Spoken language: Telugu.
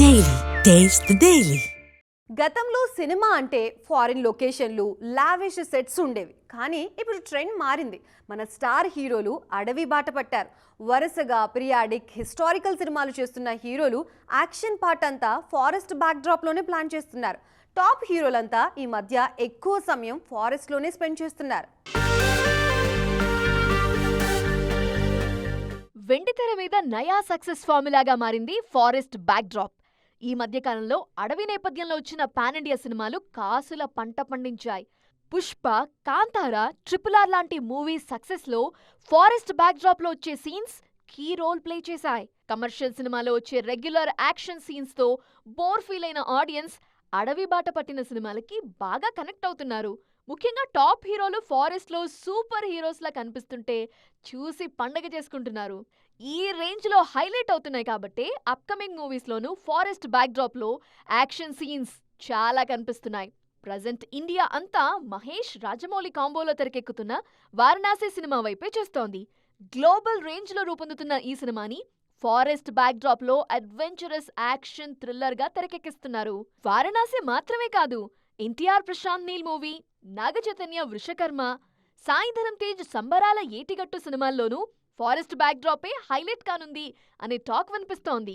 Daily. Taste the Daily. గతంలో సినిమా అంటే ఫారిన్ లొకేషన్లు లావిష్ సెట్స్ ఉండేవి. కానీ ఇప్పుడు ట్రెండ్ మారింది. మన స్టార్ హీరోలు అడవి బాట పట్టారు. వరుసగా పిరియాడిక్ హిస్టారికల్ సినిమాలు చేస్తున్న హీరోలు యాక్షన్ పార్ట్ అంతా ఫారెస్ట్ బ్యాక్డ్రాప్లోనే ప్లాన్ చేస్తున్నారు. టాప్ హీరోలంతా ఈ మధ్య ఎక్కువ సమయం ఫారెస్ట్లోనే స్పెండ్ చేస్తున్నారు. వెండితెర మీద నయా సక్సెస్ ఫార్ములాగా మారింది ఫారెస్ట్ బ్యాక్డ్రాప్. ఈ మధ్యకాలంలో అడవి నేపథ్యంలో వచ్చిన పాన్ ఇండియా సినిమాలు కాసుల పంట పండించాయి. పుష్ప కాంతార ట్రిపుల్ ఆర్ లాంటి మూవీస్ సక్సెస్లో ఫారెస్ట్ బ్యాక్డ్రాప్లో వచ్చే సీన్స్ కీ రోల్ ప్లే చేశాయి. కమర్షియల్ సినిమాలో వచ్చే రెగ్యులర్ యాక్షన్ సీన్స్తో బోర్ ఫీల్ అయిన ఆడియన్స్ అడవి బాట పట్టిన సినిమాలకి బాగా కనెక్ట్ అవుతున్నారు. ముఖ్యంగా టాప్ హీరోలు ఫారెస్ట్లో సూపర్ హీరోస్లా కనిపిస్తుంటే చూసి పండగ చేసుకుంటున్నారు. ఈ రేంజ్లో హైలైట్ అవుతున్నాయి కాబట్టి అప్కమింగ్ మూవీస్లోనూ ఫారెస్ట్ బ్యాక్డ్రాప్లో యాక్షన్ సీన్స్ చాలా కనిపిస్తున్నాయి. ప్రజెంట్ ఇండియా అంతా మహేష్ రాజమౌళి కాంబోలో తెరకెక్కుతున్న వారణాసి సినిమా వైపే చూస్తోంది. గ్లోబల్ రేంజ్లో రూపొందుతున్న ఈ సినిమాని ఫారెస్ట్ బ్యాక్డ్రాప్లో అడ్వెంచరస్ యాక్షన్ థ్రిల్లర్గా తెరకెక్కిస్తున్నారు. వారణాసి మాత్రమే కాదు NTR Prashanth Neel movie Naga Chaitanya Vrushakarma Sai Dharam Tej Sambarala ఏటిగట్టు సినిమాల్లోనూ forest బ్యాక్డ్రాపే highlight కానుంది అనే టాక్ వినిపిస్తోంది.